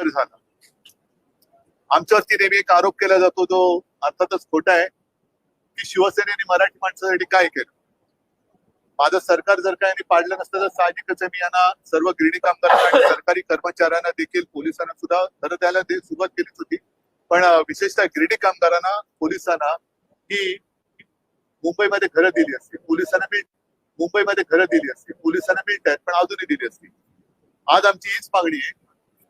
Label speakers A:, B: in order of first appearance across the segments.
A: Failure झाला. आमच्यावरती नेहमी एक आरोप केला जातो जो अर्थातच खोटा आहे की शिवसेनेने मराठी माणसासाठी काय केलं? माझं सरकार जर काय पाडलं नसतं तर साहजिकच मी यांना सर्व गिरणी कामगारांना सरकारी कर्मचाऱ्यांना देखील पोलिसांना सुद्धा घरं द्यायला सुरुवात केलीच होती. पण विशेषतः गिरणी कामगारांना पोलिसांना ही मुंबईमध्ये घरं दिली असती. पोलिसांना मी मुंबईमध्ये घरं दिली असती. पोलिसांना मिळत आहेत पण अजूनही दिली असती. आज आमची हीच मागणी आहे.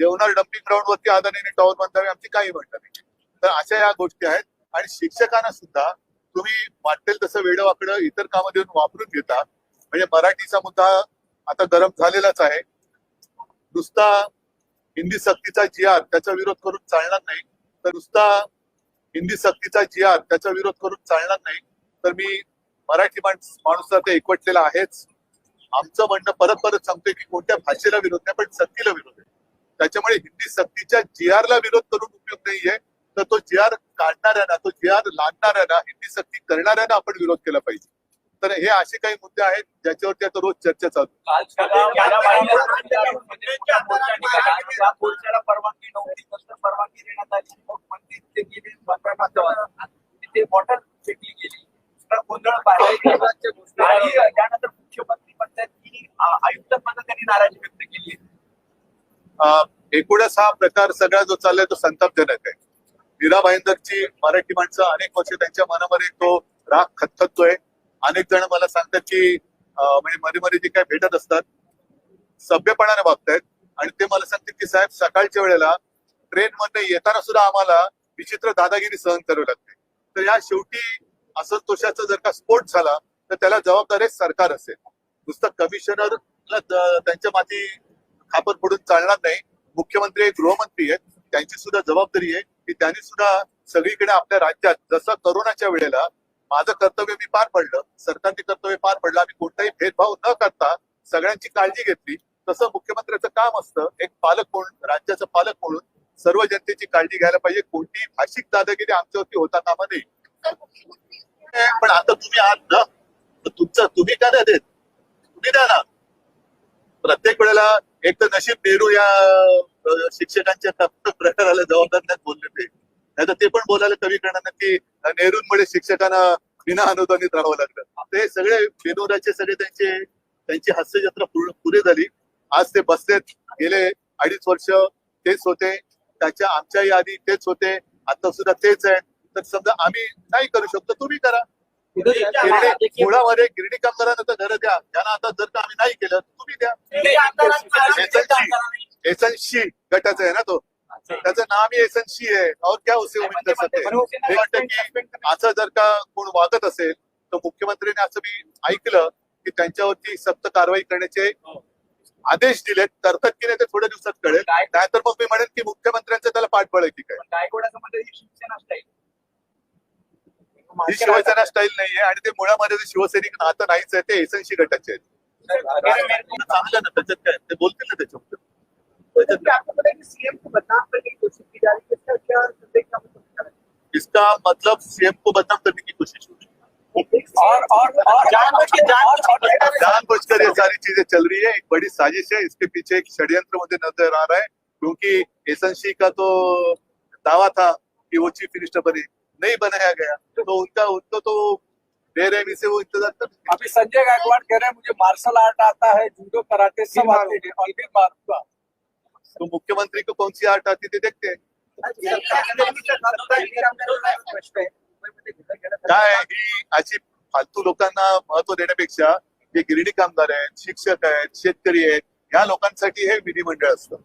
A: देवनार डम्पिंग ग्राउंड वरती आदानीने टॉवर बांधावे आमची काही म्हणणं नाही तर अशा या गोष्टी आहेत. आणि शिक्षकांना सुद्धा तुम्ही वाटेल तसं वेळ वाकडं इतर कामं देऊन वापरून घेता. म्हणजे मराठीचा मुद्दा आता गरम झालेलाच आहे. नुसता हिंदी सक्तीचा जी त्याचा विरोध करून चालणार नाही. तर नुसता हिंदी सक्तीचा जी त्याचा विरोध करून चालणार नाही. तर मी मराठी माणूस माणूस ते एकवटलेला आहेच. आमचं म्हणणं परत परत सांगतोय की कोणत्या भाषेला विरोध नाही पण सक्तीला विरोध आहे. त्याच्यामुळे हिंदी सक्तीच्या जी ला विरोध करून उपयोग नाहीये. तर तो जी आर काढणाऱ्यांना तो जी आर लादणाऱ्यांना हिंदी सक्ती करणाऱ्यांना आपण विरोध केला पाहिजे. तर हे असे काही मुद्दे आहेत ज्याच्यावरती आता रोज चर्चा चालू
B: परवानगी नव्हती. परवानगी देण्यात आली.
A: एकूणच हा प्रकार सगळा जो चाललाय तो संतापजनक आहे. मीरा भाईंदरची मराठी माणसं अनेक वर्ष त्यांच्या मनामध्ये तो राग खतखतोय अनेक जण मला सांगतात की म्हणजे मध्ये मध्ये जे काय भेटत असतात सभ्यपणाने वागतायत. आणि ते मला सांगतात की साहेब सकाळच्या वेळेला ट्रेन मध्ये येताना सुद्धा आम्हाला विचित्र दादागिरी सहन करावी लागते. तर या शेवटी असंतोषाचा जर का स्फोट झाला तर त्याला जबाबदार सरकार असेल. नुसतं कमिशनर त्यांच्या माती खापर पडून चालणार नाही. मुख्यमंत्री आहेत गृहमंत्री आहेत त्यांची सुद्धा जबाबदारी आहे की त्यांनी सुद्धा सगळीकडे आपल्या राज्यात जसं करोनाच्या वेळेला माझं कर्तव्य मी पार पडलं सरकारने कर्तव्य पार पडलं आम्ही कोणताही भेदभाव न करता सगळ्यांची काळजी घेतली तसं मुख्यमंत्र्याचं काम असतं एक पालक म्हणून राज्याचं पालक म्हणून सर्व जनतेची काळजी घ्यायला पाहिजे कोणतीही भाषिक दादागिरी आमच्यावरती होता कामा नये. पण आता तुम्ही आहात ना तुमचं तुम्ही का नाही देत तुम्ही द्या ना प्रत्येक वेळेला एक तर नशीब नेहरू या शिक्षकांच्या प्रकाराला जबाबदार नाही बोलले ते. नाही तर ते पण बोलायला कमी करणार नाही. की नेहरूंमुळे शिक्षकांना विना अनुदानित राहावं लागलं. ते सगळे विनोदाचे सगळे त्यांचे त्यांची हास्यजत्रा पूर्ण पुरे झाली. आज ते बसलेत गेले अडीच वर्ष तेच होते. त्याच्या आमच्याही आधी तेच होते. आता सुद्धा तेच आहे तर समजा आम्ही नाही करू शकतो तुम्ही करा. मुळामध्ये गिरणी कामगारांना तर घरं द्या. त्यांना आता जर का आम्ही नाही केलं तर तुम्ही द्या. एसएनसी गटाचा आहे ना तो. त्याचं नाम ही एसएनसी आहे. और क्या उसे उम्मीद कर सकते? हैं? हे वाटतं की असं जर का कोण वागत असेल तर मुख्यमंत्र्यांनी असं मी ऐकलं की त्यांच्यावरती सक्त कारवाई करण्याचे आदेश दिलेत. करतात की नाही ते थोड्या दिवसात कळेल. नाहीतर मग मी म्हणेन की मुख्यमंत्र्यांचं त्याला पाठबळ आहे की काय?
B: ही शिवसेना स्टाईल
A: ही स्टाईल नाहीये आणि ते मुळामध्ये जे शिवसैनिक नातं नाहीच आहे ते एसएनसी गटाचे आहेत. चांगलं ना त्याच्यात काय? ते बोलतील ना त्याच्याबद्दल.
B: है है इसका मतलब
A: इसका मतलब सीएम को बदनाम करने की कोशिश हो रही है
B: और और और जानबूझ के जानबूझ
A: जानबूझकर ये सारी चीज़ें चल रही है। एक बड़ी साजिश है इसके पीछे एक षड्यंत्र मुझे नज़र आ रहा है क्योंकि एसएनसी का तो दावा था कि वो चीफ मिनिस्टर बने। नहीं बनाया गया। तो उनका उनको तो बेरहमी से वो इंतजार कर
C: अभी संजय गायकवाड़ कह रहे हैं मुझे मार्शल आर्ट आता है जूडो कराटे सब आते हैं और भी मारूंगा।
A: तो मुख्यमंत्री को कौन सी आर्ट आती थी देखते हैं। काय ही अशी फालतू लोकांना महत्त्व देण्यापेक्षा जे गिरणी कामगार आहेत शिक्षक आहेत शेतकरी आहेत या लोकांसाठी हे विधिमंडळ असतं।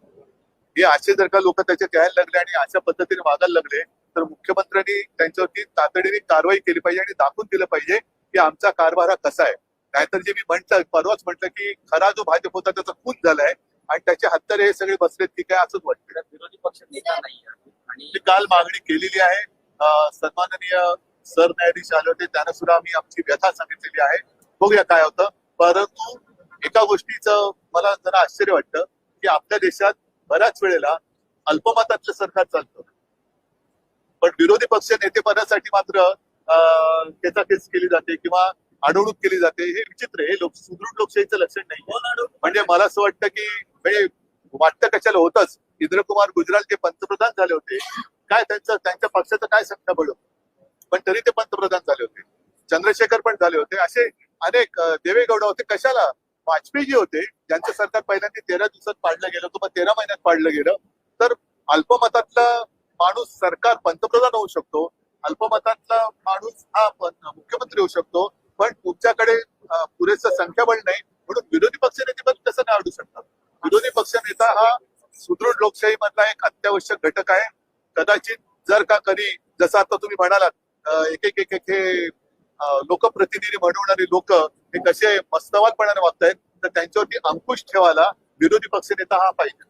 A: हे असे जर का लोक त्याच्यात यायला लागले आणि अशा पद्धतीने वागायला लागले तर मुख्यमंत्र्यांनी त्यांच्यावरती तातडीने कारवाई केली पाहिजे आणि दाखवून दिलं पाहिजे की आमचा कारभार हा कसा आहे. नाहीतर जे मी म्हंटल परवाच म्हटलं की खरा जो भाजप होता त्याचा खून झालाय आणि त्याचे हत्यारे हे सगळे बसलेत की काय असंच वाटतं.
B: विरोधी पक्ष नेता नाही आणि
A: काल मागणी केलेली आहे. सन्माननीय सरन्यायाधीश आले होते त्यांना सुद्धा आम्ही आमची व्यथा सांगितलेली आहे. बघूया काय होतं. परंतु एका गोष्टीचं मला जरा आश्चर्य वाटतं की आपल्या देशात बऱ्याच वेळेला अल्पमतातलं सरकार चालतं. पण विरोधी पक्ष नेतेपदासाठी मात्र खेचाखेच केली जाते किंवा अडवणूक केली जाते हे विचित्र हे लोक सुदृढ लोकशाहीचं लक्षण नाही म्हणजे मला असं वाटतं की म्हणजे वाटतं कशाला होतच. इंद्रकुमार गुजराल जे पंतप्रधान झाले होते. काय त्यांचं त्यांच्या पक्षाचं काय संख्या बळ पण तरी ते पंतप्रधान झाले होते. चंद्रशेखर पण झाले होते. असे अनेक देवेगौडा होते. कशाला? वाजपेयी जे होते. ज्यांचं सरकार पहिल्यांदा तेरा दिवसात पाडलं गेलं किंवा तेरा महिन्यात पाडलं गेलं. तर अल्पमतातला माणूस सरकार पंतप्रधान होऊ शकतो अल्पमतातला माणूस हा मुख्यमंत्री होऊ शकतो पण तुमच्याकडे पुरेसं संख्याबळ नाही म्हणून विरोधी पक्ष नेतेपद कसं नाही अडू शकतात विरोधी पक्ष नेता हा सुदृढ लोकशाही मधला एक अत्यावश्यक घटक आहे. कदाचित जर का कधी जसं आता तुम्ही म्हणालात एक एक एक एक हे लोकप्रतिनिधी म्हणवणारे लोक हे कसे मस्तवादपणाने वागतायत तर त्यांच्यावरती अंकुश ठेवायला विरोधी पक्षनेता हा पाहिजे.